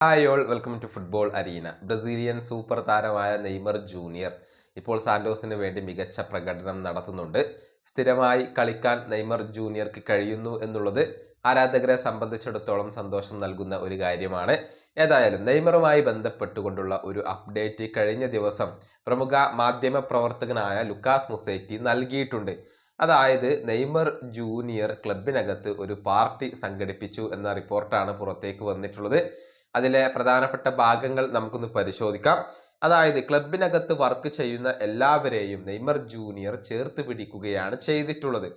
Hi all welcome to football arena Brazilian super താരമായ Neymar junior ഇപ്പോൾ സാന്റോസിന് വേണ്ടി മികച്ച പ്രകടനം നടത്തുന്നുണ്ട്. സ്ഥിരമായി കളിക്കാൻ നെയ്മർ ജൂനിയർക്ക് കഴിയുന്നു എന്നുള്ളത് ആരാധകരെ സംബന്ധിച്ചിടത്തോളം സന്തോഷം നൽകുന്ന ഒരു കാര്യമാണ്. ഏതായാലും നെയ്മറുമായി ബന്ധപ്പെട്ടുകൊണ്ടുള്ള ഒരു അപ്ഡേറ്റ് കഴിഞ്ഞ ദിവസം പ്രമുഖ മാധ്യമ പ്രവർത്തകനായ ലുക്കാസ് മുസൈറ്റി നൽകിയിട്ടുണ്ട്. അതായത് നെയ്മർ ജൂനിയർ ക്ലബിനകത്ത് ഒരു പാർട്ടി സംഘടിപ്പിച്ചു എന്ന റിപ്പോർട്ടാണ് പുറത്തേക്ക് വന്നിട്ടുള്ളത്. അതിലെ പ്രധാനപ്പെട്ട ഭാഗങ്ങൾ നമുക്കൊന്ന് പരിശോധിക്കാം. അതായത് ക്ലബിനകത്ത് വർക്ക് ചെയ്യുന്ന എല്ലാവരെയും നെയ്മർ ജൂനിയർ ചേർത്ത് പിടിക്കുകയാണ് ചെയ്തിട്ടുള്ളത്.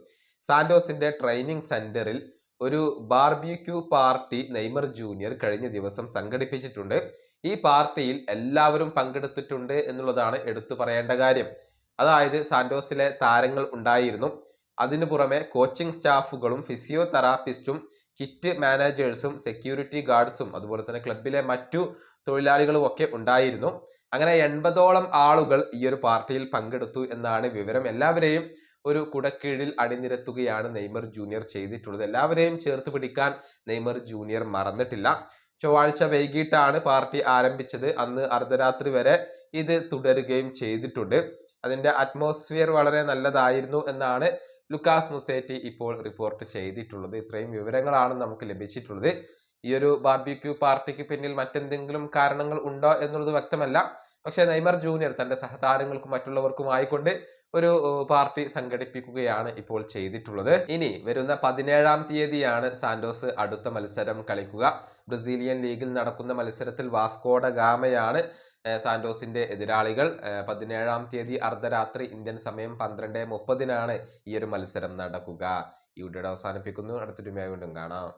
സാന്റോസിന്റെ ട്രെയിനിങ് സെന്ററിൽ ഒരു ബാർബിക്യൂ പാർട്ടി നെയ്മർ ജൂനിയർ കഴിഞ്ഞ ദിവസം സംഘടിപ്പിച്ചിട്ടുണ്ട്. ഈ പാർട്ടിയിൽ എല്ലാവരും പങ്കെടുത്തിട്ടുണ്ട് എന്നുള്ളതാണ് എടുത്തു പറയേണ്ട കാര്യം. അതായത് സാന്റോസിലെ താരങ്ങൾ ഉണ്ടായിരുന്നു. അതിനു പുറമെ കോച്ചിങ് സ്റ്റാഫുകളും ഫിസിയോതെറാപ്പിസ്റ്റും കിറ്റ് മാനേജേഴ്സും സെക്യൂരിറ്റി ഗാർഡ്സും അതുപോലെ തന്നെ ക്ലബിലെ മറ്റു തൊഴിലാളികളും ഒക്കെ ഉണ്ടായിരുന്നു. അങ്ങനെ എൺപതോളം ആളുകൾ ഈ ഒരു പാർട്ടിയിൽ പങ്കെടുത്തു എന്നാണ് വിവരം. എല്ലാവരെയും ഒരു കുടക്കീഴിൽ അണിനിരത്തുകയാണ് നെയ്മർ ജൂനിയർ ചെയ്തിട്ടുള്ളത്. എല്ലാവരെയും ചേർത്ത് പിടിക്കാൻ നെയ്മർ ജൂനിയർ മറന്നിട്ടില്ല. ചൊവ്വാഴ്ച വൈകിട്ടാണ് പാർട്ടി ആരംഭിച്ചത്. അന്ന് അർദ്ധരാത്രി വരെ ഇത് തുടരുകയും ചെയ്തിട്ടുണ്ട്. അതിന്റെ അറ്റ്മോസ്ഫിയർ വളരെ നല്ലതായിരുന്നു എന്നാണ് ലുക്കാസ് മുസേറ്റി ഇപ്പോൾ റിപ്പോർട്ട് ചെയ്തിട്ടുള്ളത്. ഇത്രയും വിവരങ്ങളാണ് നമുക്ക് ലഭിച്ചിട്ടുള്ളത്. ഈ ഒരു ബാർബിക്യൂ പാർട്ടിക്ക് പിന്നിൽ മറ്റെന്തെങ്കിലും കാരണങ്ങൾ ഉണ്ടോ എന്നുള്ളത് വ്യക്തമല്ല. പക്ഷേ നെയ്മർ ജൂനിയർ തന്റെ സഹതാരങ്ങൾക്കും മറ്റുള്ളവർക്കും ആയിക്കൊണ്ട് ഒരു പാർട്ടി സംഘടിപ്പിക്കുകയാണ് ഇപ്പോൾ ചെയ്തിട്ടുള്ളത്. ഇനി വരുന്ന പതിനേഴാം തീയതിയാണ് സാന്റോസ് അടുത്ത മത്സരം കളിക്കുക. ബ്രസീലിയൻ ലീഗിൽ നടക്കുന്ന മത്സരത്തിൽ വാസ്കോഡ ഗാമയാണ് സാന്റോസിന്റെ എതിരാളികൾ പതിനേഴാം തീയതി അർദ്ധരാത്രി ഇന്ത്യൻ സമയം പന്ത്രണ്ട് മുപ്പതിനാണ് ഈ ഒരു മത്സരം നടക്കുക. ഈ വീഡിയോ അവസാനിപ്പിക്കുന്നു. അടുത്തൊരു വീണ്ടും കാണാം.